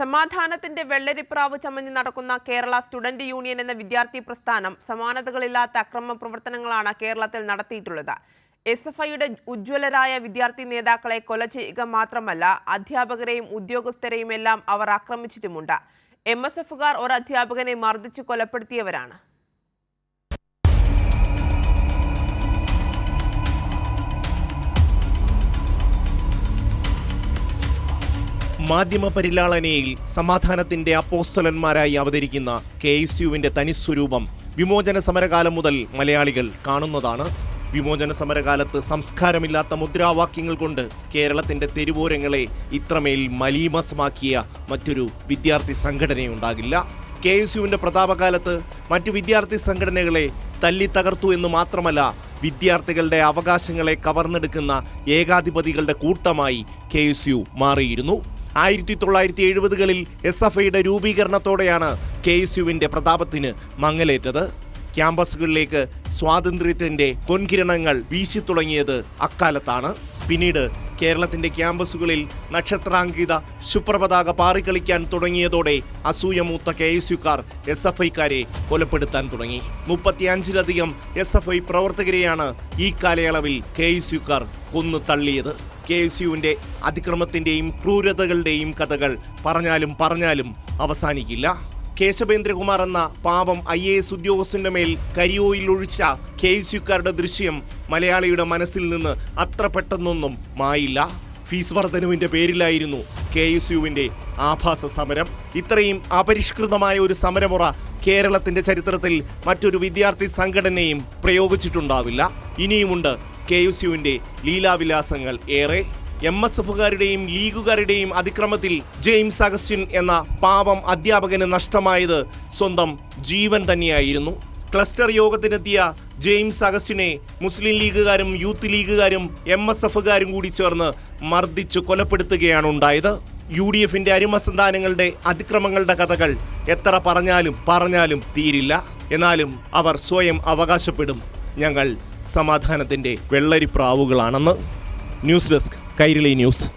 സമാധാനത്തിന്റെ വെള്ളരിപ്രാവ് ചമഞ്ഞ് നടക്കുന്ന Kerala student union എന്ന വിദ്യാർത്ഥി പ്രസ്ഥാനം സമാനതകളില്ലാത്ത അക്രമ പ്രവർത്തനങ്ങളാണ് കേരളത്തിൽ നടത്തിയിട്ടുള്ളത്. എസ് എഫ് ഐയുടെ ഉജ്ജ്വലരായ വിദ്യാർത്ഥി നേതാക്കളെ കൊല ചെയ്യുക മാത്രമല്ല അധ്യാപകരെയും ഉദ്യോഗസ്ഥരെയും എല്ലാം അവർ ആക്രമിച്ചിട്ടുമുണ്ട്. എം എസ് എഫുകാർ ഒരു അധ്യാപകനെ മർദ്ദിച്ചു കൊലപ്പെടുത്തിയവരാണ്. മാധ്യമ പരിലാളനയിൽ സമാധാനത്തിന്റെ അപ്പോസ്തലന്മാരായി അവതരിക്കുന്ന കെ എസ് യുവിന്റെ തനിസ്വരൂപം വിമോചന സമരകാലം മുതൽ മലയാളികൾ കാണുന്നതാണ്. വിമോചന സമരകാലത്ത് സംസ്കാരമില്ലാത്ത മുദ്രാവാക്യങ്ങൾ കൊണ്ട് കേരളത്തിന്റെ തെരുവോരങ്ങളെ ഇത്രമേൽ മലീമസമാക്കിയ മറ്റൊരു വിദ്യാർത്ഥി സംഘടനയുണ്ടാകില്ല. കെ എസ് യുവിന്റെ പ്രതാപകാലത്ത് മറ്റു വിദ്യാർത്ഥി സംഘടനകളെ തല്ലി തകർത്തു എന്ന് മാത്രമല്ല വിദ്യാർത്ഥികളുടെ അവകാശങ്ങളെ കവർന്നെടുക്കുന്ന ഏകാധിപതികളുടെ കൂട്ടമായി കെ എസ് യു മാറിയിരുന്നു. ആയിരത്തി തൊള്ളായിരത്തി എഴുപതുകളിൽ എസ് എഫ് ഐയുടെ രൂപീകരണത്തോടെയാണ് കെ എസ് യുവിന്റെ പ്രതാപത്തിന് മങ്ങലേറ്റത്. ക്യാമ്പസുകളിലേക്ക് സ്വാതന്ത്ര്യത്തിന്റെ പൊൻകിരണങ്ങൾ വീശി തുടങ്ങിയത് അക്കാലത്താണ്. പിന്നീട് കേരളത്തിന്റെ ക്യാമ്പസുകളിൽ നക്ഷത്രാങ്കിത ശുപ്രപതാക പാറിക്കളിക്കാൻ തുടങ്ങിയതോടെ അസൂയമൂത്ത കെ എസ് യുക്കാർ എസ് എഫ് ഐക്കാരെ കൊലപ്പെടുത്താൻ തുടങ്ങി. മുപ്പത്തിയഞ്ചിലധികം എസ് എഫ് ഐ പ്രവർത്തകരെയാണ് ഈ കാലയളവിൽ കെ എസ് യുക്കാർ കൊന്നു തള്ളിയത്. കെ എസ് യുവിന്റെ അതിക്രമത്തിന്റെയും ക്രൂരതകളുടെയും കഥകൾ പറഞ്ഞാലും പറഞ്ഞാലും അവസാനിക്കില്ല. കേശവേന്ദ്രകുമാർ എന്ന പാവം ഐ എ എസ് ഉദ്യോഗസ്ഥന്റെ മേൽ കരിയോയിൽ ഒഴിച്ച കെ എസ് യുക്കാരുടെ ദൃശ്യം മലയാളിയുടെ മനസ്സിൽ നിന്ന് അത്ര പെട്ടെന്നൊന്നും മായില്ല. ഫീസ് വർധനവിന്റെ പേരിലായിരുന്നു കെ എസ് യുവിന്റെ ആഭാസ സമരം. ഇത്രയും അപരിഷ്കൃതമായ ഒരു സമരമുറ കേരളത്തിന്റെ ചരിത്രത്തിൽ മറ്റൊരു വിദ്യാർത്ഥി സംഘടനയും പ്രയോഗിച്ചിട്ടുണ്ടാവില്ല. ഇനിയുമുണ്ട് കെ എസ് യുവിന്റെ ലീലാവിലാസങ്ങൾ ഏറെ. എം എസ് എഫുകാരുടെയും ലീഗുകാരുടെയും അതിക്രമത്തിൽ ജെയിംസ് അഗസ്റ്റിൻ എന്ന പാവം അധ്യാപകന് നഷ്ടമായത് സ്വന്തം ജീവൻ തന്നെയായിരുന്നു. ക്ലസ്റ്റർ യോഗത്തിനെത്തിയ ജെയിംസ് അഗസ്റ്റിനെ മുസ്ലിം ലീഗുകാരും യൂത്ത് ലീഗുകാരും എം എസ് എഫുകാരും കൂടി ചേർന്ന് മർദ്ദിച്ചു കൊലപ്പെടുത്തുകയാണ് ഉണ്ടായത്. യു ഡി എഫിന്റെ അരിമസന്താനങ്ങളുടെ അതിക്രമങ്ങളുടെ കഥകൾ എത്ര പറഞ്ഞാലും പറഞ്ഞാലും തീരില്ല. എന്നാലും അവർ സ്വയം അവകാശപ്പെടും. ഞങ്ങൾ സമാധാനത്തിന്റെ വെള്ളരിപ്രാവുകളാണെന്ന് ന്യൂസ് ഡെസ്ക് കൈരളി ന്യൂസ്.